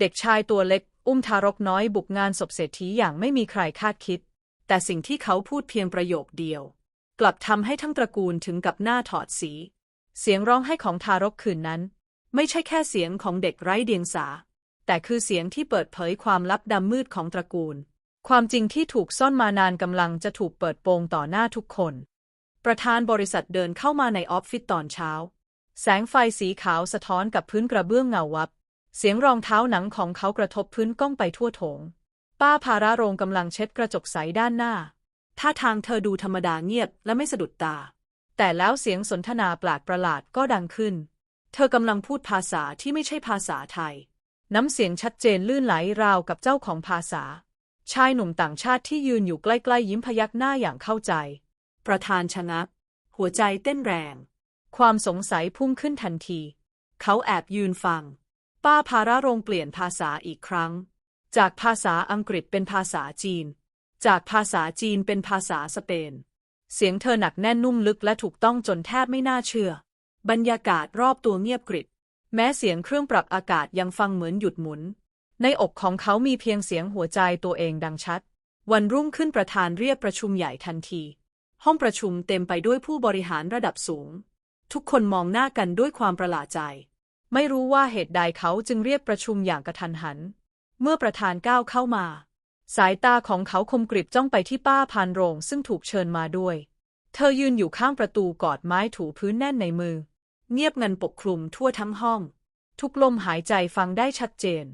เด็กชายตัวเล็ก อุ้มทารกน้อยบุกงานศพเศรษฐีอย่างไม่มีใครคาดคิด แต่สิ่งที่เขาพูดเพียงประโยคเดียว กลับทำให้ทั้งตระกูลถึงกับหน้าถอดสี เสียงร้องไห้ของทารกคืนนั้น ไม่ใช่แค่เสียงของเด็กไร้เดียงสา แต่คือเสียงที่เปิดเผยความลับดำมืดของตระกูล ความจริงที่ถูกซ่อนมานานกำลังจะถูกเปิดโปงต่อหน้าทุกคน ประธานบริษัทเดินเข้ามาในออฟฟิศตอนเช้า แสงไฟสีขาวสะท้อนกับพื้นกระเบื้องเงาวับ เสียงรองเท้าหนังของเขากระทบพื้นก้องไปทั่วโถง ป้าภาระโรงกำลังเช็ดกระจกใสด้านหน้า ท่าทางเธอดูธรรมดาเงียบและไม่สะดุดตา แต่แล้วเสียงสนทนาแปลกประหลาดก็ดังขึ้น เธอกำลังพูดภาษาที่ไม่ใช่ภาษาไทย น้ำเสียงชัดเจนลื่นไหลราวกับเจ้าของภาษา ชายหนุ่มต่างชาติที่ยืนอยู่ใกล้ๆยิ้มพยักหน้าอย่างเข้าใจ ประธานชะงัก หัวใจเต้นแรง ความสงสัยพุ่งขึ้นทันที เขาแอบยืนฟัง ป้าภาระรงเปลี่ยนภาษาอีกครั้ง จากภาษาอังกฤษเป็นภาษาจีน จากภาษาจีนเป็นภาษาสเปน เสียงเธอหนักแน่นนุ่มลึกและถูกต้องจนแทบไม่น่าเชื่อ บรรยากาศรอบตัวเงียบกริบ แม้เสียงเครื่องปรับอากาศยังฟังเหมือนหยุดหมุน ในอกของเขามีเพียงเสียงหัวใจตัวเองดังชัด วันรุ่งขึ้นประธานเรียกประชุมใหญ่ทันที ห้องประชุมเต็มไปด้วยผู้บริหารระดับสูง ทุกคนมองหน้ากันด้วยความประหลาดใจ ไม่รู้ว่าเหตุใดเขาจึงเรียกประชุมอย่างกระทันหัน เมื่อประธานก้าวเข้ามา สายตาของเขาคมกริบจ้องไปที่ป้าพานโรงซึ่งถูกเชิญมาด้วย เธอยืนอยู่ข้างประตูกอดไม้ถูพื้นแน่นในมือ เงียบงันปกคลุมทั่วทั้งห้อง ทุกลมหายใจฟังได้ชัดเจน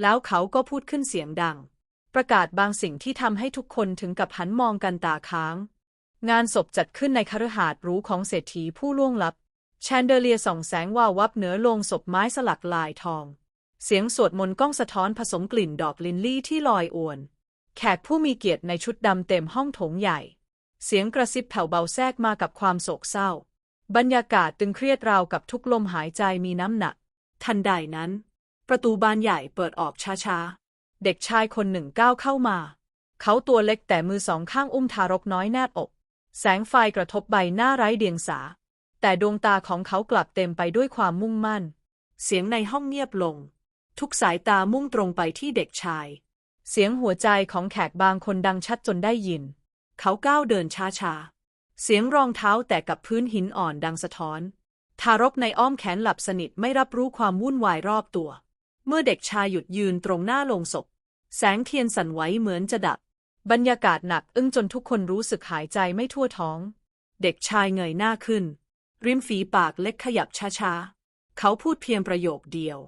แล้วเขาก็พูดขึ้นเสียงดัง ประกาศบางสิ่งที่ทำให้ทุกคนถึงกับหันมองกันตาค้าง งานศพจัดขึ้นในคฤหาสน์หรูของเศรษฐีผู้ล่วงลับ แชนเดเลียส่องแสงวาววับเหนือโลงศพไม้สลักลายทอง เสียงสวดมนต์ก้องสะท้อนผสมกลิ่นดอกลินลี่ที่ลอยอวน แขกผู้มีเกียรติในชุดดำเต็มห้องโถงใหญ่ เสียงกระซิบแผ่วเบาแทรกมากับความโศกเศร้า บรรยากาศตึงเครียดราวกับทุกลมหายใจมีน้ำหนัก ทันใดนั้น ประตูบานใหญ่เปิดออกช้าๆ เด็กชายคนหนึ่งก้าวเข้ามา เขาตัวเล็กแต่มือสองข้างอุ้มทารกน้อยแนบอก แสงไฟกระทบใบหน้าไร้เดียงสา แต่ดวงตาของเขากลับเต็มไปด้วยความมุ่งมั่น เสียงในห้องเงียบลง ทุกสายตามุ่งตรงไปที่เด็กชาย เสียงหัวใจของแขกบางคนดังชัดจนได้ยิน เขาก้าวเดินช้าๆ เสียงรองเท้าแตะกับพื้นหินอ่อนดังสะท้อน ทารกในอ้อมแขนหลับสนิทไม่รับรู้ความวุ่นวายรอบตัว เมื่อเด็กชายหยุดยืนตรงหน้าโลงศพ แสงเทียนสั่นไหวเหมือนจะดับ บรรยากาศหนักอึ้งจนทุกคนรู้สึกหายใจไม่ทั่วท้อง เด็กชายเงยหน้าขึ้น ริมฝีปากเล็กขยับช้าๆ เขาพูดเพียงประโยคเดียว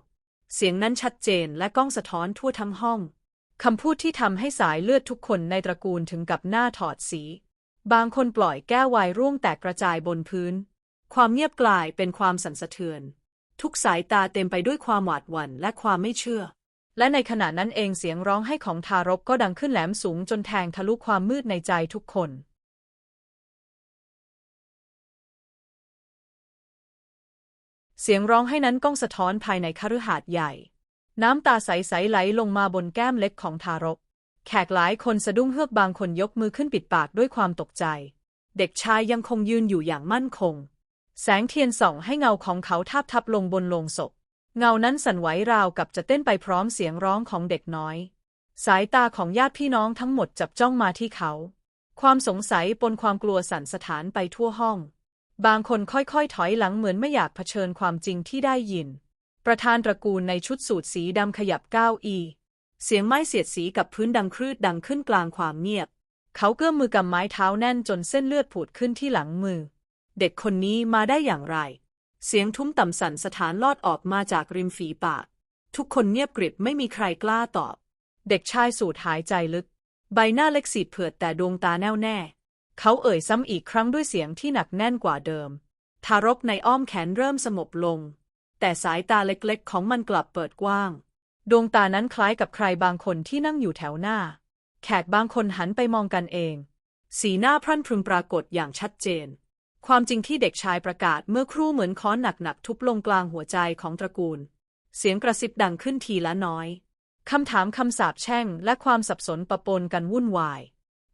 เสียงนั้นชัดเจนและก้องสะท้อนทั่วทั้งห้อง คำพูดที่ทำให้สายเลือดทุกคนในตระกูลถึงกับหน้าถอดสี บางคนปล่อยแก้ววน์ร่วงแตกกระจายบนพื้น ความเงียบกลายเป็นความสั่นสะเทือน ทุกสายตาเต็มไปด้วยความหวาดหวั่นและความไม่เชื่อ และในขณะนั้นเองเสียงร้องไห้ของทารกก็ดังขึ้นแหลมสูงจนแทงทะลุความมืดในใจทุกคน เสียงร้องไห้นั้นก้องสะท้อนภายในคฤหาสน์ใหญ่ น้ำตาใสๆไหลลงมาบนแก้มเล็กของทารก แขกหลายคนสะดุ้งเฮือกบางคนยกมือขึ้นปิดปากด้วยความตกใจ เด็กชายยังคงยืนอยู่อย่างมั่นคง แสงเทียนส่องให้เงาของเขาทาบทับลงบนโลงศพ เงานั้นสั่นไหวราวกับจะเต้นไปพร้อมเสียงร้องของเด็กน้อย สายตาของญาติพี่น้องทั้งหมดจับจ้องมาที่เขา ความสงสัยปนความกลัวสั่นสถานไปทั่วห้อง บางคนค่อยๆ ถอยหลังเหมือนไม่อยากเผชิญความจริงที่ได้ยิน ประธานตระกูลในชุดสูทสีดำขยับก้าวอี เสียงไม้เสียดสีกับพื้นดังครืดดังขึ้นกลางความเงียบ เขาเกื้อมมือกำไม้เท้าแน่นจนเส้นเลือดผุดขึ้นที่หลังมือ เด็กคนนี้มาได้อย่างไร เสียงทุ้มต่ำสั่นสถานลอดออกมาจากริมฝีปาก ทุกคนเงียบกริบไม่มีใครกล้าตอบ เด็กชายสูดหายใจลึก ใบหน้าเล็กสีเผือดแต่ดวงตาแน่วแน่ เขาเอ่ยซ้ำอีกครั้งด้วยเสียงที่หนักแน่นกว่าเดิม ทารกในอ้อมแขนเริ่มสงบลง แต่สายตาเล็กๆ ของมันกลับเปิดกว้าง ดวงตานั้นคล้ายกับใครบางคนที่นั่งอยู่แถวหน้า แขกบางคนหันไปมองกันเอง สีหน้าพรั่นพรึงปรากฏอย่างชัดเจน ความจริงที่เด็กชายประกาศเมื่อครู่เหมือนค้อนหนักๆทุบลงกลางหัวใจของตระกูล เสียงกระซิบดังขึ้นทีละน้อยคำถามคำสาปแช่งและความสับสนปะปนกันวุ่นวาย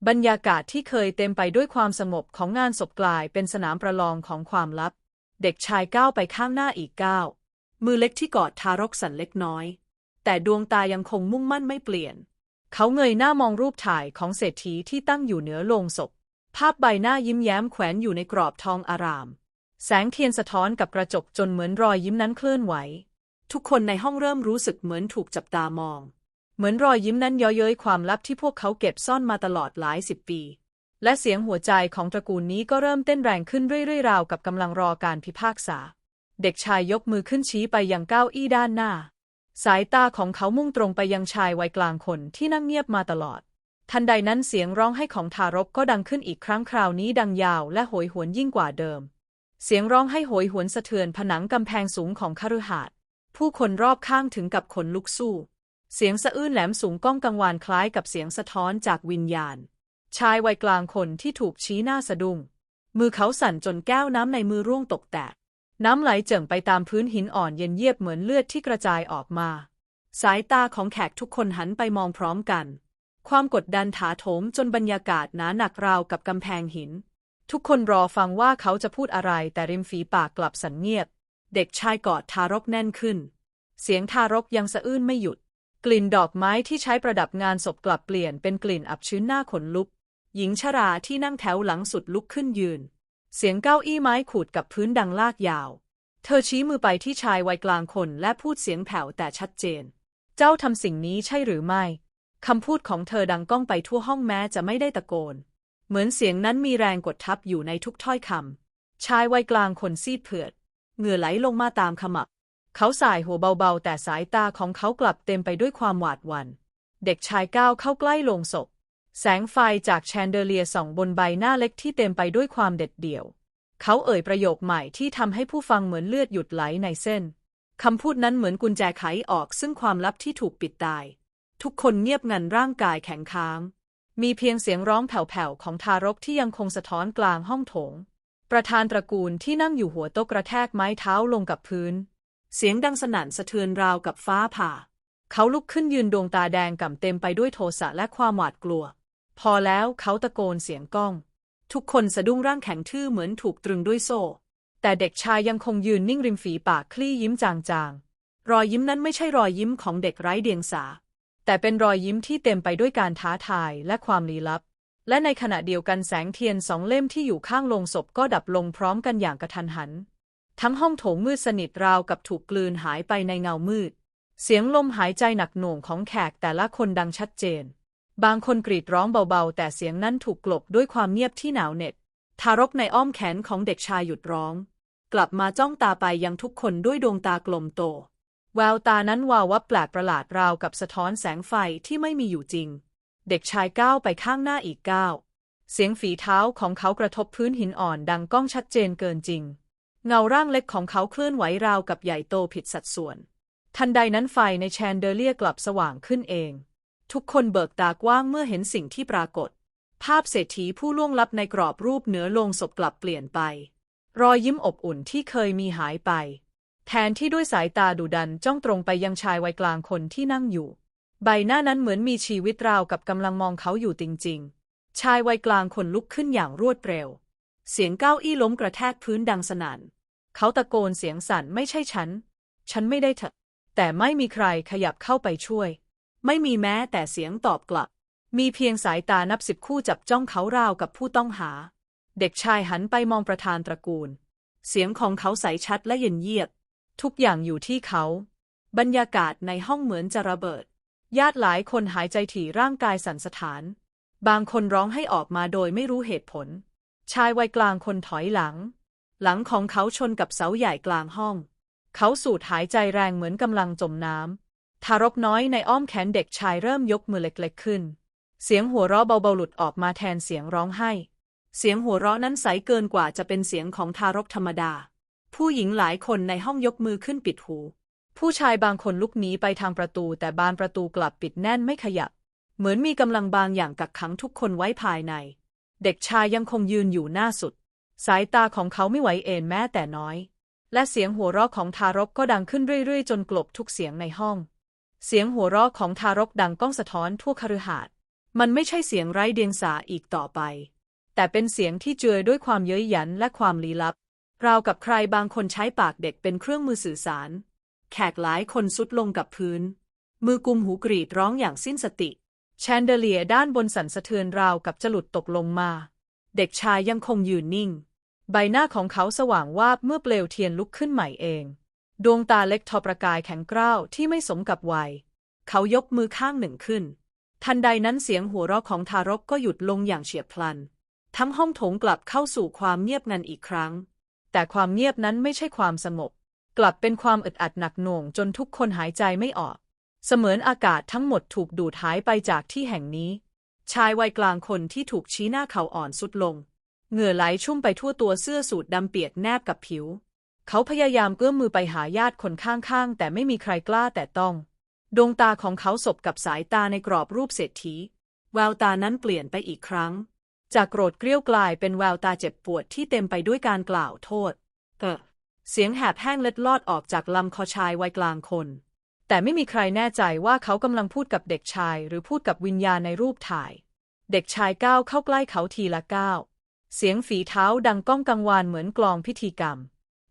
บรรยากาศที่เคยเต็มไปด้วยความสงบของงานศพกลายเป็นสนามประลองของความลับ เด็กชายก้าวไปข้างหน้าอีกก้าวมือเล็กที่กอดทารกสั่นเล็กน้อย แต่ดวงตายังคงมุ่งมั่นไม่เปลี่ยน เขาเงยหน้ามองรูปถ่ายของเศรษฐีที่ตั้งอยู่เหนือโลงศพ ภาพใบหน้ายิ้มแย้มแขวนอยู่ในกรอบทองอาราม แสงเทียนสะท้อนกับกระจกจนเหมือนรอยยิ้มนั้นเคลื่อนไหว ทุกคนในห้องเริ่มรู้สึกเหมือนถูกจับตามอง เหมือนรอยยิ้มนั้นย้อเย้ยความลับที่พวกเขาเก็บซ่อนมาตลอดหลายสิบปี และเสียงหัวใจของตระกูลนี้ก็เริ่มเต้นแรงขึ้นเรื่อยๆราวกับกำลังรอการพิพากษา เด็กชายยกมือขึ้นชี้ไปยังเก้าอี้ด้านหน้า สายตาของเขามุ่งตรงไปยังชายวัยกลางคนที่นั่งเงียบมาตลอด ทันใดนั้นเสียงร้องไห้ของทารกก็ดังขึ้นอีกครั้งคราวนี้ดังยาวและโหยหวนยิ่งกว่าเดิม เสียงร้องให้โหยหวนสะเทือนผนังกำแพงสูงของคฤหาสน์ผู้คนรอบข้างถึงกับขนลุกสู้ เสียงสะอื้นแหลมสูงก้องกังวานคล้ายกับเสียงสะท้อนจากวิญญาณ ชายวัยกลางคนที่ถูกชี้หน้าสะดุ้ง มือเขาสั่นจนแก้วน้ำในมือร่วงตกแตก น้ำไหลเจิ่งไปตามพื้นหินอ่อนเย็นเยียบเหมือนเลือดที่กระจายออกมา สายตาของแขกทุกคนหันไปมองพร้อมกัน ความกดดันถาโถมจนบรรยากาศหนาหนักราวกับกำแพงหิน ทุกคนรอฟังว่าเขาจะพูดอะไรแต่ริมฝีปากกลับสันเงียบ เด็กชายกอดทารกแน่นขึ้น เสียงทารกยังสะอื้นไม่หยุด กลิ่นดอกไม้ที่ใช้ประดับงานศพกลับเปลี่ยนเป็นกลิ่นอับชื้นหน้าขนลุก หญิงชราที่นั่งแถวหลังสุดลุกขึ้นยืน เสียงเก้าอี้ไม้ขูดกับพื้นดังลากยาว เธอชี้มือไปที่ชายวัยกลางคนและพูดเสียงแผ่วแต่ชัดเจน เจ้าทำสิ่งนี้ใช่หรือไม่คำพูดของเธอดังก้องไปทั่วห้องแม้จะไม่ได้ตะโกน เหมือนเสียงนั้นมีแรงกดทับอยู่ในทุกถ้อยคำชายวัยกลางคนซีดเผือด เหงื่อไหลลงมาตามขมับ เขาสายหัวเบาๆ แต่สายตาของเขากลับเต็มไปด้วยความหวาดหวัน่น เด็กชายก้าวเข้าใกล้โลงศพ แสงไฟจากแชนเดเลียส่องบนใบหน้าเล็กที่เต็มไปด้วยความเด็ดเดี่ยว เขาเอ่ยประโยคใหม่ที่ทำให้ผู้ฟังเหมือนเลือดหยุดไหลในเส้น คำพูดนั้นเหมือนกุญแจไขออกซึ่งความลับที่ถูกปิดตาย ทุกคนเงียบงันร่างกายแข็งค้าง มีเพียงเสียงร้องแผ่วๆของทารกที่ยังคงสะท้อนกลางห้องโถง ประธานตระกูลที่นั่งอยู่หัวโต๊ะกระแทกไม้เท้าลงกับพื้น เสียงดังสนั่นสะเทือนราวกับฟ้าผ่า เขาลุกขึ้นยืนดวงตาแดงก่ำเต็มไปด้วยโทสะและความหวาดกลัว พอแล้วเขาตะโกนเสียงก้อง ทุกคนสะดุ้งร่างแข็งทื่อเหมือนถูกตรึงด้วยโซ่ แต่เด็กชายยังคงยืนนิ่งริมฝีปากคลี่ยิ้มจางๆ รอยยิ้มนั้นไม่ใช่รอยยิ้มของเด็กไร้เดียงสา แต่เป็นรอยยิ้มที่เต็มไปด้วยการท้าทายและความลี้ลับ และในขณะเดียวกันแสงเทียนสองเล่มที่อยู่ข้างโลงศพก็ดับลงพร้อมกันอย่างกระทันหัน ทั้งห้องโถงมืดสนิทราวกับถูกกลืนหายไปในเงามืด เสียงลมหายใจหนักหน่วงของแขกแต่ละคนดังชัดเจน บางคนกรีดร้องเบาๆ แต่เสียงนั้นถูกกลบด้วยความเงียบที่หนาวเหน็ดทารกในอ้อมแขนของเด็กชายหยุดร้อง กลับมาจ้องตาไปยังทุกคนด้วยดวงตากลมโต แววตานั้นวาววับแปลกประหลาดราวกับสะท้อนแสงไฟที่ไม่มีอยู่จริง เด็กชายก้าวไปข้างหน้าอีกก้าวเสียงฝีเท้าของเขากระทบพื้นหินอ่อนดังก้องชัดเจนเกินจริง เงาร่างเล็กของเขาเคลื่อนไหวราวกับใหญ่โตผิดสัดส่วน ทันใดนั้นไฟในแชนเดอเลียกลับสว่างขึ้นเอง ทุกคนเบิกตากว้างเมื่อเห็นสิ่งที่ปรากฏ ภาพเศรษฐีผู้ล่วงลับในกรอบรูปเหนือโลงศพกลับเปลี่ยนไป รอยยิ้มอบอุ่นที่เคยมีหายไป แทนที่ด้วยสายตาดุดันจ้องตรงไปยังชายวัยกลางคนที่นั่งอยู่ ใบหน้านั้นเหมือนมีชีวิตราวกับกำลังมองเขาอยู่จริงๆ ชายวัยกลางคนลุกขึ้นอย่างรวดเร็ว เสียงก้าวอี้ล้มกระแทกพื้นดังสนั่น เขาตะโกนเสียงสั่นไม่ใช่ฉัน ฉันไม่ได้เถอะ แต่ไม่มีใครขยับเข้าไปช่วย ไม่มีแม้แต่เสียงตอบกลับ มีเพียงสายตานับสิบคู่จับจ้องเขาราวกับผู้ต้องหา เด็กชายหันไปมองประธานตระกูล เสียงของเขาใสชัดและเย็นเยียบ ทุกอย่างอยู่ที่เขา บรรยากาศในห้องเหมือนจะระเบิด ญาติหลายคนหายใจถี่ร่างกายสั่นสะท้าน บางคนร้องให้ออกมาโดยไม่รู้เหตุผล ชายวัยกลางคนถอยหลัง หลังของเขาชนกับเสาใหญ่กลางห้อง เขาสูดหายใจแรงเหมือนกำลังจมน้ำทารกน้อยในอ้อมแขนเด็กชายเริ่มยกมือเล็กๆขึ้น เสียงหัวเราะเบาๆหลุดออกมาแทนเสียงร้องไห้ เสียงหัวเราะนั้นใสเกินกว่าจะเป็นเสียงของทารกธรรมดา ผู้หญิงหลายคนในห้องยกมือขึ้นปิดหู ผู้ชายบางคนลุกหนีไปทางประตูแต่บานประตูกลับปิดแน่นไม่ขยับ เหมือนมีกำลังบางอย่างกักขังทุกคนไว้ภายใน เด็กชายยังคงยืนอยู่หน้าสุด สายตาของเขาไม่ไหวเอนแม้แต่น้อย และเสียงหัวเราะของทารกก็ดังขึ้นเรื่อยๆ จนกลบทุกเสียงในห้อง เสียงหัวเราะของทารกดังก้องสะท้อนทั่วคฤหาสน์มันไม่ใช่เสียงไร้เดียงสาอีกต่อไป แต่เป็นเสียงที่เจือด้วยความเย้ยหยันและความลี้ลับ ราวกับใครบางคนใช้ปากเด็กเป็นเครื่องมือสื่อสาร แขกหลายคนสุดลงกับพื้น มือกุมหูกรีดร้องอย่างสิ้นสติ แชนเดเลียด้านบนสั่นสะเทือนราวกับจะหลุดตกลงมา เด็กชายยังคงยืนนิ่ง ใบหน้าของเขาสว่างวาบเมื่อเปลวเทียนลุกขึ้นใหม่เอง ดวงตาเล็กทอประกายแข็งกร้าวที่ไม่สมกับวัย เขายกมือข้างหนึ่งขึ้น ทันใดนั้นเสียงหัวเราะของทารกก็หยุดลงอย่างเฉียบพลัน ทั้งห้องโถงกลับเข้าสู่ความเงียบงันอีกครั้ง แต่ความเงียบนั้นไม่ใช่ความสงบ กลับเป็นความอึดอัดหนักหน่วงจนทุกคนหายใจไม่ออก เสมือนอากาศทั้งหมดถูกดูดหายไปจากที่แห่งนี้ ชายวัยกลางคนที่ถูกชี้หน้าเขาอ่อนสุดลง เหงื่อไหลชุ่มไปทั่วตัวเสื้อสูทดำเปียกแนบกับผิว เขาพยายามเกื้อมมือไปหาญาติคนข้างๆ แต่ไม่มีใครกล้าแต่ต้อง ดวงตาของเขาสบกับสายตาในกรอบรูปเศรษฐี แววตานั้นเปลี่ยนไปอีกครั้ง จากโกรธเกรี้ยวกลายเป็นแววตาเจ็บปวดที่เต็มไปด้วยการกล่าวโทษ เออเสียงแหบแห้งเล็ดลอดออกจากลำคอชายวัยกลางคน แต่ไม่มีใครแน่ใจว่าเขากำลังพูดกับเด็กชาย หรือพูดกับวิญญาณในรูปถ่าย เด็กชายก้าวเข้าใกล้เขาทีละก้าวเสียงฝีเท้าดังก้องกังวานเหมือนกลองพิธีกรรม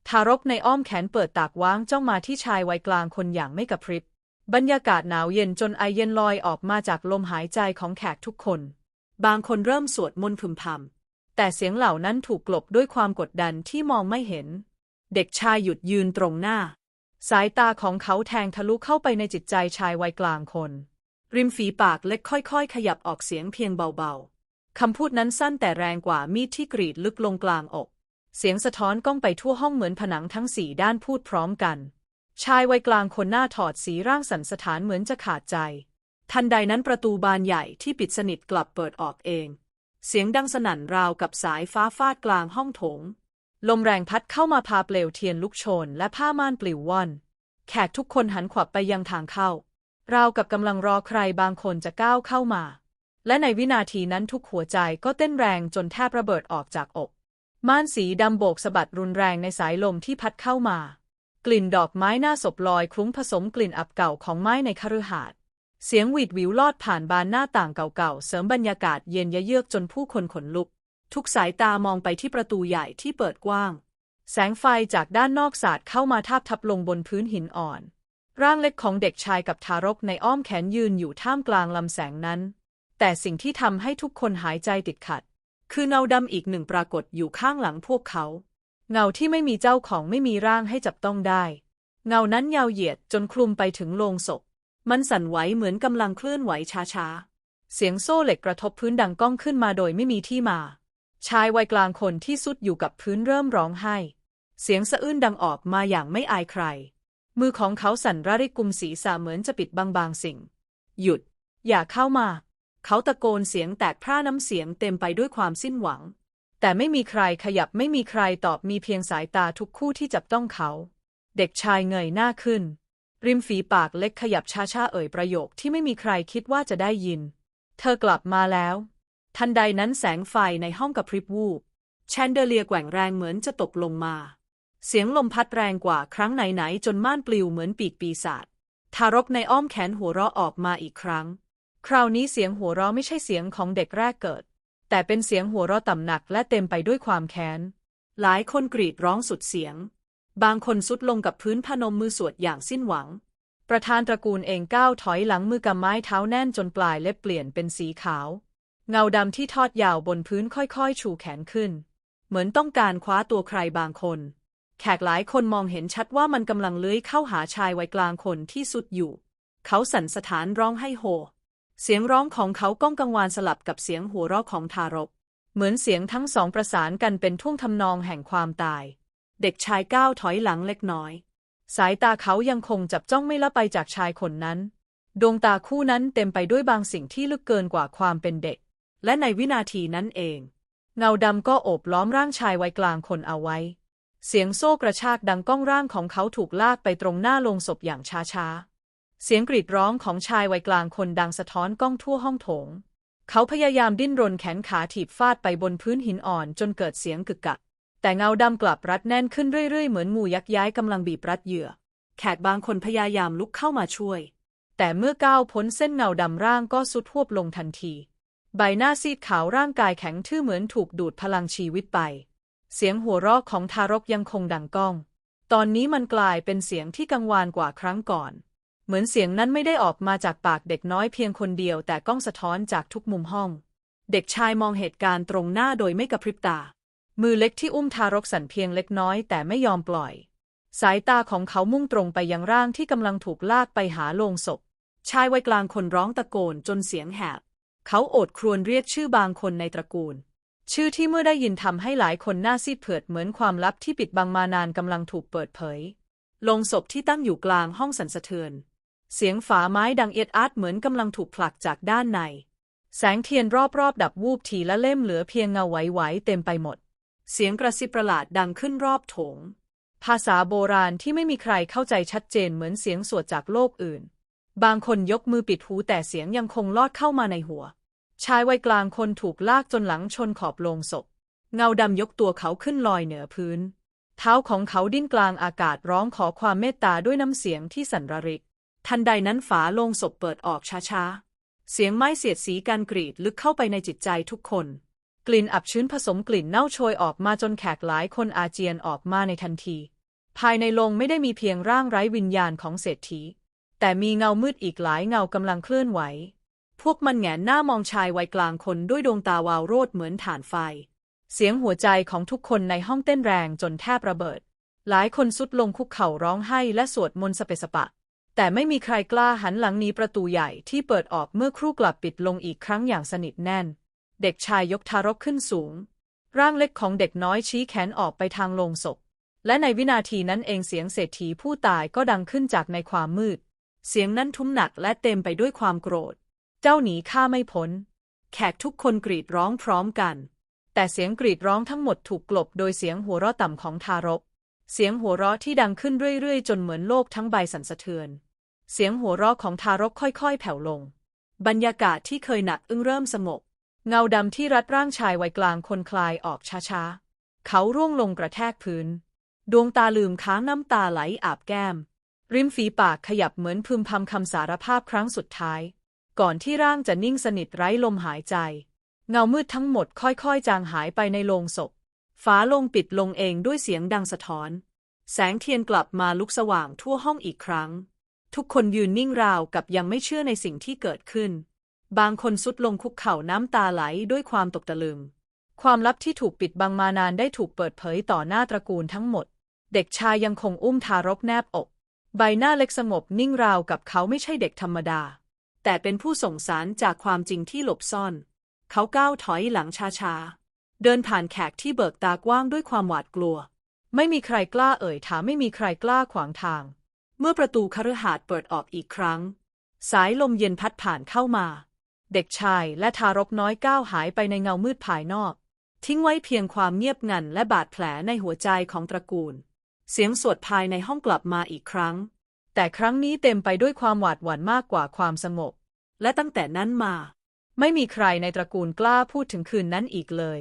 ทารกในอ้อมแขนเปิดตากว้างจ้องมาที่ชายวัยกลางคนอย่างไม่กระพริบบรรยากาศหนาวเย็นจนไอเย็นลอยออกมาจากลมหายใจของแขกทุกคน บางคนเริ่มสวดมนต์พึมพำแต่เสียงเหล่านั้นถูกกลบด้วยความกดดันที่มองไม่เห็น เด็กชายหยุดยืนตรงหน้า สายตาของเขาแทงทะลุเข้าไปในจิตใจชายวัยกลางคน ริมฝีปากเล็กค่อยๆ ขยับออกเสียงเพียงเบาๆ คำพูดนั้นสั้นแต่แรงกว่ามีดที่กรีดลึกลงกลางอก เสียงสะท้อนก้องไปทั่วห้องเหมือนผนังทั้งสี่ด้านพูดพร้อมกัน ชายวัยกลางคนหน้าถอดสีร่างสันสถานเหมือนจะขาดใจ ทันใดนั้นประตูบานใหญ่ที่ปิดสนิทกลับเปิดออกเอง เสียงดังสนั่นราวกับสายฟ้าฟาดกลางห้องโถง ลมแรงพัดเข้ามาพาเปลวเทียนลุกโชน และผ้าม่านปลิวว่อน แขกทุกคนหันขวับไปยังทางเข้า ราวกับกำลังรอใครบางคนจะก้าวเข้ามา และในวินาทีนั้นทุกหัวใจก็เต้นแรงจนแทบระเบิดออกจากอก ม่านสีดำโบกสะบัดรุนแรงในสายลมที่พัดเข้ามา กลิ่นดอกไม้หน้าศพลอยคลุ้งผสมกลิ่นอับเก่าของไม้ในคฤหาสน์เสียงหวีดหวิวลอดผ่านบานหน้าต่างเก่าๆ เสริมบรรยากาศเย็นยะเยือกจนผู้คนขนลุก ทุกสายตามองไปที่ประตูใหญ่ที่เปิดกว้าง แสงไฟจากด้านนอกสาดเข้ามาทาบทับลงบนพื้นหินอ่อน ร่างเล็กของเด็กชายกับทารกในอ้อมแขนยืนอยู่ท่ามกลางลำแสงนั้น แต่สิ่งที่ทำให้ทุกคนหายใจติดขัด คือเงาดำอีกหนึ่งปรากฏอยู่ข้างหลังพวกเขา เงาที่ไม่มีเจ้าของไม่มีร่างให้จับต้องได้ เงานั้นยาวเหยียดจนคลุมไปถึงโลงศพ มันสั่นไหวเหมือนกำลังเคลื่อนไหวช้าๆ เสียงโซ่เหล็กกระทบพื้นดังก้องขึ้นมาโดยไม่มีที่มา ชายวัยกลางคนที่สุดอยู่กับพื้นเริ่มร้องไห้ เสียงสะอื้นดังออกมาอย่างไม่อายใคร มือของเขาสั่นระริกกุมศีรษะเหมือนจะปิดบางบางสิ่ง หยุด อย่าเข้ามา เขาตะโกนเสียงแตกพร่าน้ำเสียงเต็มไปด้วยความสิ้นหวัง แต่ไม่มีใครขยับไม่มีใครตอบมีเพียงสายตาทุกคู่ที่จับต้องเขา เด็กชายเงยหน้าขึ้น ริมฝีปากเล็กขยับช้าๆเอ่ยประโยคที่ไม่มีใครคิดว่าจะได้ยิน เธอกลับมาแล้ว ทันใดนั้นแสงไฟในห้องกระพริบวูบแชนเดเลีย์แกว่งแรงเหมือนจะตกลงมา เสียงลมพัดแรงกว่าครั้งไหนๆจนม่านปลิวเหมือนปีกปีศาจทารกในอ้อมแขนหัวเราะออกมาอีกครั้ง คราวนี้เสียงหัวเราะไม่ใช่เสียงของเด็กแรกเกิด แต่เป็นเสียงหัวเราะต่ำหนักและเต็มไปด้วยความแค้น หลายคนกรีดร้องสุดเสียง บางคนสุดลงกับพื้นพนมมือสวดอย่างสิ้นหวัง ประธานตระกูลเองก้าวถอยหลังมือกำไม้เท้าแน่นจนปลายเล็บเปลี่ยนเป็นสีขาว เงาดำที่ทอดยาวบนพื้นค่อยๆ ชูแขนขึ้น เหมือนต้องการคว้าตัวใครบางคน แขกหลายคนมองเห็นชัดว่ามันกำลังเลื้อยเข้าหาชายวัยกลางคนที่สุดอยู่ เขาสั่นสถานร้องให้โฮเสียงร้องของเขาก้องกังวานสลับกับเสียงหัวเราะของทารก เหมือนเสียงทั้งสองประสานกันเป็นท่วงทำนองแห่งความตาย เด็กชายก้าวถอยหลังเล็กน้อย สายตาเขายังคงจับจ้องไม่ละไปจากชายคนนั้น ดวงตาคู่นั้นเต็มไปด้วยบางสิ่งที่ลึกเกินกว่าความเป็นเด็ก และในวินาทีนั้นเอง เงาดำก็โอบล้อมร่างชายวัยกลางคนเอาไว้ เสียงโซ่กระชากดังก้องร่างของเขาถูกลากไปตรงหน้าโลงศพอย่างช้าๆ เสียงกรีดร้องของชายวัยกลางคนดังสะท้อนก้องทั่วห้องโถง เขาพยายามดิ้นรนแขนขาถีบฟาดไปบนพื้นหินอ่อนจนเกิดเสียงกึกกัก แต่เงาดำกลับรัดแน่นขึ้นเรื่อยๆ เหมือนงูยักษ์ย้ายกำลังบีบรัดเหยื่อ แขกบางคนพยายามลุกเข้ามาช่วย แต่เมื่อก้าวพ้นเส้นเงาดำร่างก็สุดทวบลงทันที ใบหน้าซีดขาวร่างกายแข็งทื่อเหมือนถูกดูดพลังชีวิตไป เสียงหัวเราะของทารกยังคงดังก้อง ตอนนี้มันกลายเป็นเสียงที่กังวานกว่าครั้งก่อน เหมือนเสียงนั้นไม่ได้ออกมาจากปากเด็กน้อยเพียงคนเดียวแต่ก้องสะท้อนจากทุกมุมห้อง เด็กชายมองเหตุการณ์ตรงหน้าโดยไม่กระพริบตา มือเล็กที่อุ้มทารกสั่นเพียงเล็กน้อยแต่ไม่ยอมปล่อย สายตาของเขามุ่งตรงไปยังร่างที่กำลังถูกลากไปหาโลงศพ ชายวัยกลางคนร้องตะโกนจนเสียงแหบ เขาโอดครวญเรียกชื่อบางคนในตระกูล ชื่อที่เมื่อได้ยินทำให้หลายคนหน้าซีดเผือดเหมือนความลับที่ปิดบังมานานกำลังถูกเปิดเผยลงศพที่ตั้งอยู่กลางห้องสั่นสะเทือน เสียงฝาไม้ดังเอียดอาร์ตเหมือนกำลังถูกผลักจากด้านใน แสงเทียนรอบๆ ดับวูบทีละเล่มเหลือเพียงเงาไหวๆเต็มไปหมด เสียงกระซิบประหลาดดังขึ้นรอบโถง ภาษาโบราณที่ไม่มีใครเข้าใจชัดเจนเหมือนเสียงสวดจากโลกอื่น บางคนยกมือปิดหูแต่เสียงยังคงลอดเข้ามาในหัว ชายวัยกลางคนถูกลากจนหลังชนขอบโลงศพ เงาดำยกตัวเขาขึ้นลอยเหนือพื้น เท้าของเขาดิ้นกลางอากาศร้องขอความเมตตาด้วยน้ำเสียงที่สั่นระริก ทันใดนั้นฝาโลงศพเปิดออกช้าๆ เสียงไม้เสียดสีการกรีดลึกเข้าไปในจิตใจทุกคน กลิ่นอับชื้นผสมกลิ่นเน่าโชยออกมาจนแขกหลายคนอาเจียนออกมาในทันที ภายในโรงไม่ได้มีเพียงร่างไร้วิญญาณของเศรษฐี แต่มีเงามืดอีกหลายเงากำลังเคลื่อนไหว พวกมันแหงนหน้ามองชายวัยกลางคนด้วยดวงตาวาวโรดเหมือนฐานไฟ เสียงหัวใจของทุกคนในห้องเต้นแรงจนแทบระเบิด หลายคนสุดลงคุกเข่าร้องไห้และสวดมนต์สเปสปะ แต่ไม่มีใครกล้าหันหลังหนีประตูใหญ่ที่เปิดออกเมื่อครู่กลับปิดลงอีกครั้งอย่างสนิทแน่น เด็กชายยกทารกขึ้นสูง ร่างเล็กของเด็กน้อยชี้แขนออกไปทางโลงศพและในวินาทีนั้นเองเสียงเศรษฐีผู้ตายก็ดังขึ้นจากในความมืด เสียงนั้นทุ้มหนักและเต็มไปด้วยความโกรธ เจ้าหนีข้าไม่พ้น แขกทุกคนกรีดร้องพร้อมกัน แต่เสียงกรีดร้องทั้งหมดถูกกลบโดยเสียงหัวเราะต่ำของทารก เสียงหัวเราะที่ดังขึ้นเรื่อยๆ จนเหมือนโลกทั้งใบสั่นสะเทือน เสียงหัวเราะของทารกค่อยๆ แผ่วลง บรรยากาศที่เคยหนักอึ้งเริ่มสงบ เงาดำที่รัดร่างชายวัยกลางคนคลายออกช้าๆ เขาร่วงลงกระแทกพื้น ดวงตาลืมค้างน้ำตาไหลอาบแก้ม ริมฝีปากขยับเหมือนพึมพำคำสารภาพครั้งสุดท้าย ก่อนที่ร่างจะนิ่งสนิทไร้ลมหายใจ เงามืดทั้งหมดค่อยๆ จางหายไปในโลงศพฝาลงปิดลงเองด้วยเสียงดังสะท้อน แสงเทียนกลับมาลุกสว่างทั่วห้องอีกครั้ง ทุกคนยืนนิ่งราวกับยังไม่เชื่อในสิ่งที่เกิดขึ้น บางคนสุดลงคุกเข่าน้ำตาไหลด้วยความตกตะลึง ความลับที่ถูกปิดบังมานานได้ถูกเปิดเผยต่อหน้าตระกูลทั้งหมด เด็กชายยังคงอุ้มทารกแนบอก ใบหน้าเล็กสงบนิ่งราวกับเขาไม่ใช่เด็กธรรมดา แต่เป็นผู้ส่งสารจากความจริงที่หลบซ่อน เขาก้าวถอยหลังช้าๆ เดินผ่านแขกที่เบิกตากว้างด้วยความหวาดกลัว ไม่มีใครกล้าเอ่ยถามไม่มีใครกล้าขวางทาง เมื่อประตูคฤหาสน์เปิดออกอีกครั้ง สายลมเย็นพัดผ่านเข้ามา เด็กชายและทารกน้อยก้าวหายไปในเงามืดภายนอก ทิ้งไว้เพียงความเงียบงันและบาดแผลในหัวใจของตระกูล เสียงสวดภายในห้องกลับมาอีกครั้ง แต่ครั้งนี้เต็มไปด้วยความหวาดหวั่นมากกว่าความสงบ และตั้งแต่นั้นมา ไม่มีใครในตระกูลกล้าพูดถึงคืนนั้นอีกเลย